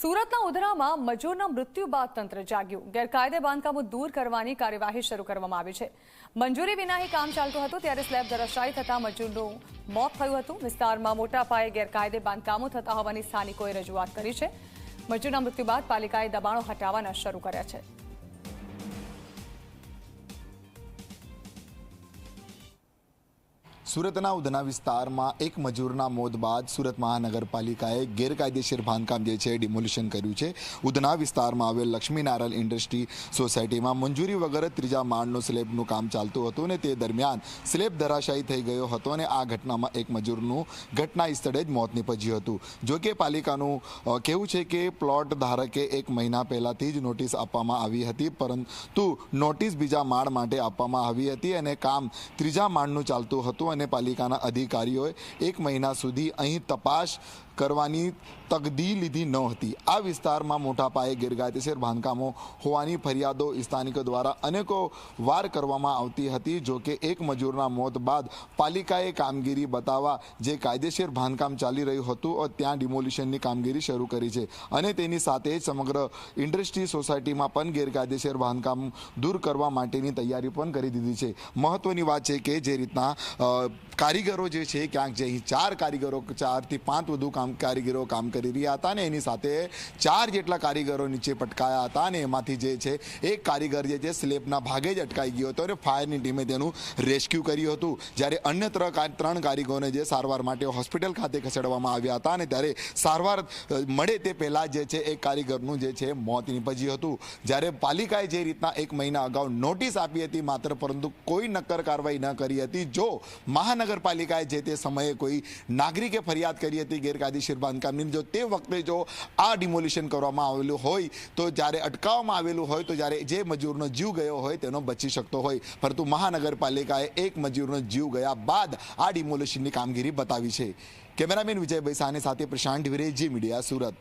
સુરતના ઉધરામાં મજૂરના મૃત્યુ બાદ તંત્ર જાગ્યું. ગેરકાયદે બાંધકામો દૂર કરવાની કાર્યવાહી શરૂ કરવામાં આવી છે. મંજૂરી વિનાહી કામ ચાલતું હતું ત્યારે સ્લેબ ધરાશાયી થતાં મજૂરનું મોત થયું હતું. વિસ્તારમાં મોટા પાયે ગેરકાયદે બાંધકામો થતા હોવાની સ્થાનિકોએ રજૂઆત કરી છે. મજૂરના મૃત્યુ બાદ પાલિકાએ દબાણો હટાવવાના શરૂ કર્યા છે. સુરતના ઉધના વિસ્તારમાં એક મજૂરના મોત બાદ સુરત મહાનગરપાલિકાએ ગેરકાયદેસર બાંધકામ જે છે ડિમોલિશન કર્યું છે. ઉધના વિસ્તારમાં આવેલ લક્ષ્મીનારાયણ ઇન્ડસ્ટ્રી સોસાયટીમાં મંજૂરી વગર ત્રીજા માળનું સ્લેબનું કામ ચાલતું હતું અને તે દરમિયાન સ્લેબ ધરાશાયી થઈ ગયો હતો અને આ ઘટનામાં એક મજૂરનું ઘટના સ્થળે જ મોત નીપજ્યું હતું. જોકે પાલિકાનું કહેવું છે કે પ્લોટ ધારકે એક મહિના પહેલાંથી જ નોટિસ આપવામાં આવી હતી, પરંતુ નોટિસ બીજા માળ માટે આપવામાં આવી હતી અને કામ ત્રીજા માળનું ચાલતું હતું અને પાલિકાના અધિકારીઓએ એક મહિના સુધી અહીં તપાસ કરવાની તકદી લીધી ન હતી. આ વિસ્તારમાં મોટા પાયે ગેરકાયદેસર બાંધકામો હોવાની ફરિયાદો સ્થાનિકો દ્વારા અનેકો વાર કરવામાં આવતી હતી, જો કે એક મજૂરના મોત બાદ પાલિકાએ કામગીરી બતાવવા જે કાયદેસર બાંધકામ ચાલી રહ્યું હતું ત્યાં ડિમોલિશનની કામગીરી શરૂ કરી છે. અને તેની સાથે જ સમગ્ર ઇન્ડસ્ટ્રી સોસાયટીમાં પણ ગેરકાયદેસર બાંધકામ દૂર કરવા માટેની તૈયારી પણ કરી દીધી છે. મહત્વની વાત છે કે જે રીતના કારીગરો જે છે, ક્યાંક જે ચાર કારીગરો, ચારથી પાંચ વધુ કામ કારીગરો કામ કરી રહ્યા હતા અને એની સાથે ચાર જેટલા કારીગરો નીચે પટકાયા હતા અને એમાંથી જે છે, એક કારીગર જે છે, સ્લેબના ભાગે જ અટકાઈ ગયો હતો અને ફાયરની ટીમે તેનું રેસ્ક્યુ કર્યું હતું. જ્યારે અન્ય ત્રણ કારીગરોને જે સારવાર માટે હોસ્પિટલ ખાતે ખસેડવામાં આવ્યા હતા અને ત્યારે સારવાર મળે તે પહેલાં જે છે, એક કારીગરનું જે છે, મોત નીપજ્યું હતું. જ્યારે પાલિકાએ જે રીતના એક મહિના અગાઉ નોટિસ આપી હતી માત્ર, પરંતુ કોઈ નક્કર કાર્યવાહી ન કરી હતી. જો મહાનગરપાલિકાએ જે તે સમયે કોઈ નાગરિકે ફરિયાદ કરી હતી ગેરકાયદેસર બાંધકામની જો તે વખતે જો આ ડિમોલિશન કરવામાં આવેલું હોય, તો જ્યારે અટકાવવામાં આવેલું હોય, તો જ્યારે જે મજૂરનો જીવ ગયો હોય તેનો બચી શકતો હોય. પરંતુ મહાનગરપાલિકાએ એક મજૂરનો જીવ ગયા બાદ આ ડિમોલિશનની કામગીરી બતાવી છે. કેમેરામેન વિજયભાઈ સાને સાથે પ્રશાંત વિરેજી, મીડિયા સુરત.